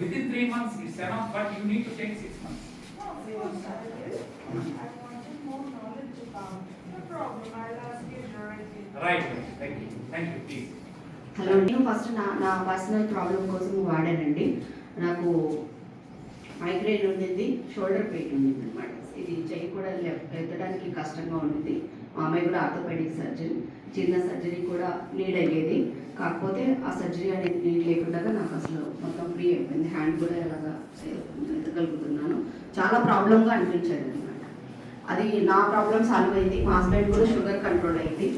within three months is enough, but you need to take six months. Hello అండి first నా నా personal problem కోసం వాడానండి. నాకు migraine ఉండింది షోల్డర్ పెయిన్ ఉంది అనమాట ఇది చెయ్యి కూడా ఎత్తడానికి కష్టంగా ఉంది మా అమ్మాయి కూడా ఆర్థోపెడిక్ సర్జన్ చిన్న సర్జరీ కూడా నీడ్ అయ్యేది. కాకపోతే ఆ సర్జరీ అనేది నీడ్ లేకుండా నాకు అసలు మొత్తం ఫ్రీ అయిపోయింది. హ్యాండ్ కూడా ఎలాగా ఎత్తగలుగుతున్నాను చాలా ప్రాబ్లంగా అనిపించేది అనమాట అది నా ప్రాబ్లం సాల్వ్ అయింది. మా హస్బెండ్ కూడా షుగర్ కంట్రోల్ అయింది.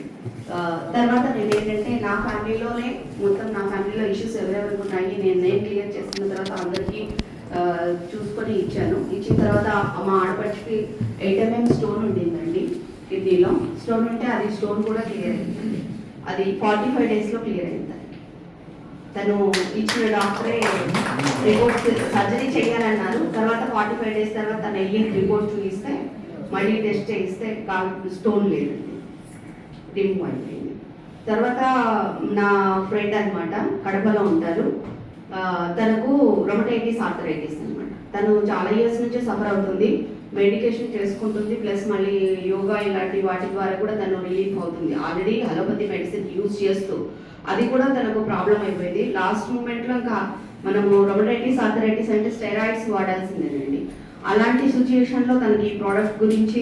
తర్వాత నేను ఏంటంటే నా ఫ్యామిలీలోనే మొత్తం నా ఫ్యామిలీలో ఇష్యూస్ ఎవరెవరికి ఉన్నాయి. నేను నేను క్లియర్ చేసుకున్న తర్వాత అందరికీ చూసుకొని ఇచ్చాను. ఇచ్చిన తర్వాత మా ఆడపడికి ఎయిట్ ఎంఎం స్టోన్ ఉండింది. కిడ్నీలో స్టోన్ ఉంటే అది స్టోన్ కూడా క్లియర్ అయింది అది ఫార్టీ ఫైవ్ డేస్లో క్లియర్ అయింది తను ఇచ్చిన డాక్టరే రిపోర్ట్స్ సర్జరీ చేయాలన్నారు. తర్వాత ఫార్టీ ఫైవ్ డేస్ తర్వాత తను వెళ్ళి రిపోర్ట్ చూపిస్తే మళ్ళీ టెస్ట్ చేయిస్తే స్టోన్ లేదు. రిమూవ్ అయిపోయింది తర్వాత నా ఫ్రెండ్ అనమాట కడపలో ఉంటారు. తనకు రొమటైటిస్ ఆర్థరైటిస్ అనమాట తను చాలా ఇయర్స్ నుంచి సఫర్ అవుతుంది. మెడికేషన్ చేసుకుంటుంది ప్లస్ మళ్ళీ యోగా ఇలాంటి వాటి ద్వారా కూడా తను రిలీఫ్ అవుతుంది. ఆల్రెడీ అలోపతి మెడిసిన్ యూజ్ చేస్తూ. అది కూడా తనకు ప్రాబ్లం అయిపోయింది. లాస్ట్ మూమెంట్లో ఇంకా మనము రొమటైటిస్ ఆర్థరైటిస్ అంటే స్టెరాయిడ్స్ వాడాల్సిందేనండి. అలాంటి సిచ్యుయేషన్లో తనకి ఈ ప్రోడక్ట్ గురించి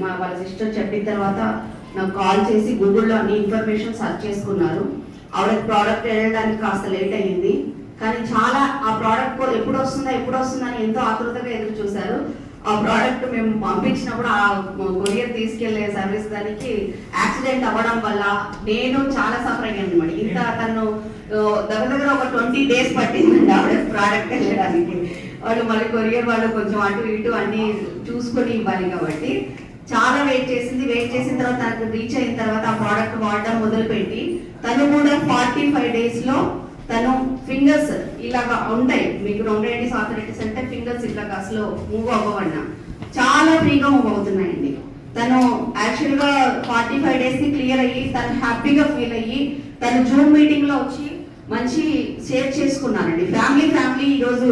మా వాళ్ళ సిస్టర్ చెప్పిన తర్వాత నాకు కాల్ చేసి గూగుల్లో అన్ని ఇన్ఫర్మేషన్ సెర్చ్ చేసుకున్నారు. ఆవిడ ప్రోడక్ట్ వెళ్ళడానికి కాస్త లేట్ అయ్యింది. కానీ చాలా ఆ ప్రోడక్ట్ కూడా ఎప్పుడు వస్తుందా ఎప్పుడు వస్తుందా అని ఎంతో ఆతృతగా ఎదురు చూశారు. ఆ ప్రోడక్ట్ మేము పంపించినప్పుడు ఆ కొరియర్ తీసుకెళ్ళే సర్వీస్ దానికి యాక్సిడెంట్ అవ్వడం వల్ల నేను చాలా సఫర్ అయ్యాను అనమాట ఇంత తను దగ్గర దగ్గర ఒక ట్వంటీ డేస్ పట్టిందండి ఆవిడ ప్రోడక్ట్ వెళ్ళడానికి. వాళ్ళు మళ్ళీ కొరియర్ వాళ్ళు కొంచెం అటు ఇటు అన్ని చూసుకొని ఇవ్వాలి కాబట్టి. చాలా వెయిట్ చేసింది. వెయిట్ చేసిన తర్వాత తనకు రీచ్ అయిన తర్వాత ఆ ప్రోడక్ట్ వాడడం మొదలుపెట్టి తను కూడా ఫార్టీ ఫైవ్ డేస్లో తను ఫింగర్స్ ఇలాగా ఉంటాయి. మీకు రొండైటిస్ ఆథరైటిస్ అంటే ఫింగర్స్ ఇలాగా అసలు మూవ్ అవ్వవన్న. చాలా ఫ్రీగా మూవ్ అవుతున్నాయండి. తను యాక్చువల్గా ఫార్టీ ఫైవ్ డేస్కి క్లియర్ అయ్యి తను హ్యాపీగా ఫీల్ అయ్యి తను జూమ్ మీటింగ్లో వచ్చి మంచి షేర్ చేసుకున్నానండి ఫ్యామిలీ ఫ్యామిలీ ఈరోజు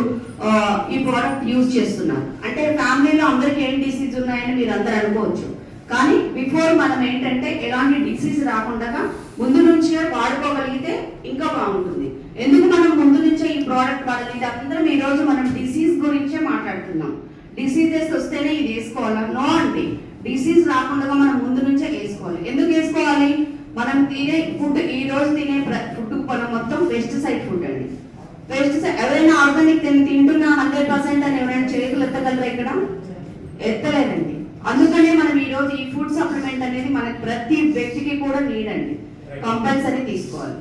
ఈ ప్రోడక్ట్ యూజ్ చేస్తున్నారు. అంటే ఫ్యామిలీలో అందరికి ఏం డిసీజ్ ఉన్నాయని మీరు అందరు అనుకోవచ్చు. కానీ బిఫోర్ మనం ఏంటంటే ఎలాంటి డిసీజ్ రాకుండా ముందు నుంచే వాడుకోగలిగితే ఇంకా బాగుంటుంది. ఎందుకు మనం ముందు నుంచే ఈ ప్రోడక్ట్ వాడలేదు అందరం ఈ రోజు మనం డిసీజ్ గురించే మాట్లాడుతున్నాం. డిసీజెస్ వస్తేనే ఇది వేసుకోవాలా? నో అండి. డిసీజ్ రాకుండా మనం ముందు నుంచే వేసుకోవాలి. ఎందుకు వేసుకోవాలి? మనం తినే ఫుడ్ ఈ రోజు తినే ఫుడ్ మనం మొత్తం పెస్టిసైడ్ ఫుడ్ అండి. పెస్టిసైడ్ ఎవరైనా ఆర్గానిక్ తింటున్నా హండ్రెడ్ పర్సెంట్ అని ఎవరైనా చేతులు ఎత్తగలరా ఇక్కడ? ఎత్తలేదండి. అందుకనే మనం ఈ రోజు ఈ ఫుడ్ సప్లిమెంట్ అనేది మనకి ప్రతి వ్యక్తికి కూడా నీడ్ అండి కంపల్సరీ తీసుకోవాలి.